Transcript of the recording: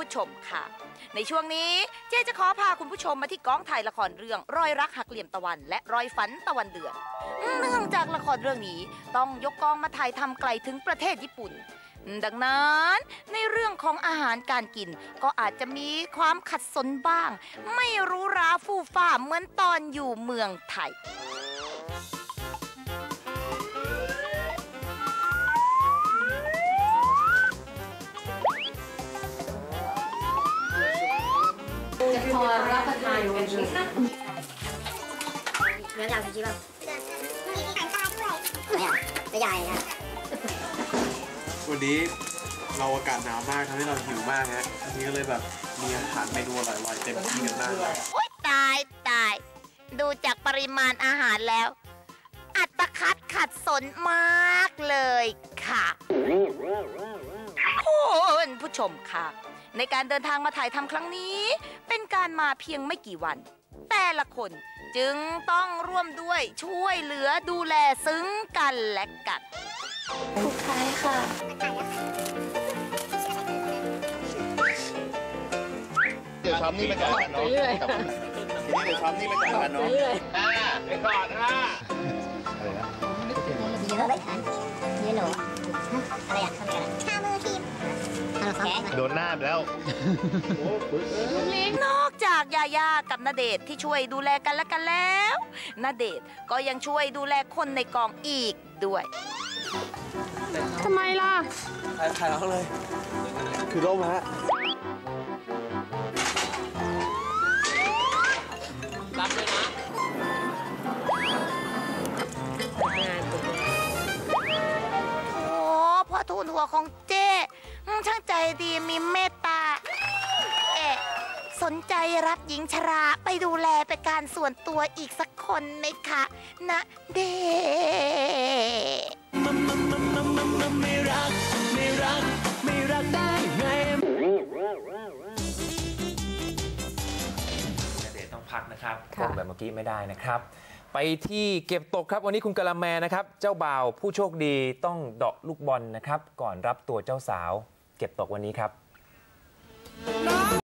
ผู้ชมค่ะ ในช่วงนี้เจ๊จะขอพาคุณผู้ชมมาที่กองถ่ายละครเรื่องรอยรักหักเหลี่ยมตะวัน และรอยฝันตะวันเดือนเนื่องจากละครเรื่องนี้ต้องยกกองมาถ่ายทำไกลถึงประเทศญี่ปุ่น ดังนั้นในเรื่องของอาหารการกินก็อาจจะมีความขัดสนบ้าง ไม่รู้ราฟู่ฟ้าเหมือนตอนอยู่เมืองไทย พอรับประทานกันเนื้อยาวจริงๆป่ะมีหางตาด้วยไม่อะจะใหญ่นะวันนี้เราอากาศหนาวมากทำให้เราหิวมากฮะทีนี้ก็เลยแบบมีอาหารเมนูอร่อยๆเต็มที่กันมากเลยตายตาย ดูจากปริมาณอาหารแล้ว อัตคัดขัดสนมากเลยค่ะคุณผู้ชมค่ะ ในการเดินทางมาถ่ายทำครั้งนี้ การมาเพียงไม่กี่วัน แต่ละคนจึงต้องร่วมด้วยช่วยเหลือดูแลซึ้งกันและกันผู้ค้ายค่ะเดี๋ยวช้อมนี่ไปก่อนเนาะทีนี้เดี๋ยวช้อมนี่ไปก่อนเนาะอ่าไปก่อนอะเยอะเลยเยอะหนูอะไรอะ โดนหน้าไปแล้ว นอกจากยาย่ากับนาเดชน์ที่ช่วยดูแลกันและกันแล้วนาเดชน์ก็ยังช่วยดูแลคนในกองอีกด้วย ทำไมล่ะ ถ่ายถ่ายแล้วเลย คือร่มฮะ โอ้พ่อทูนหัวของเจ้ อืมช่างใจดีมีเมตตา เอ๊ะสนใจรับหญิงชราไปดูแลเป็นการส่วนตัวอีกสักคนไหมคะนะเดชน์ณเดชน์ต้องพักนะครับ ค่ะตรงแบบเมื่อกี้ไม่ได้นะครับ ไปที่เก็บตกครับวันนี้คุณกะละแมนะครับ เจ้าบ่าวผู้โชคดีต้องเดาะลูกบอลนะครับ ก่อนรับตัวเจ้าสาว เก็บตกวันนี้ครับ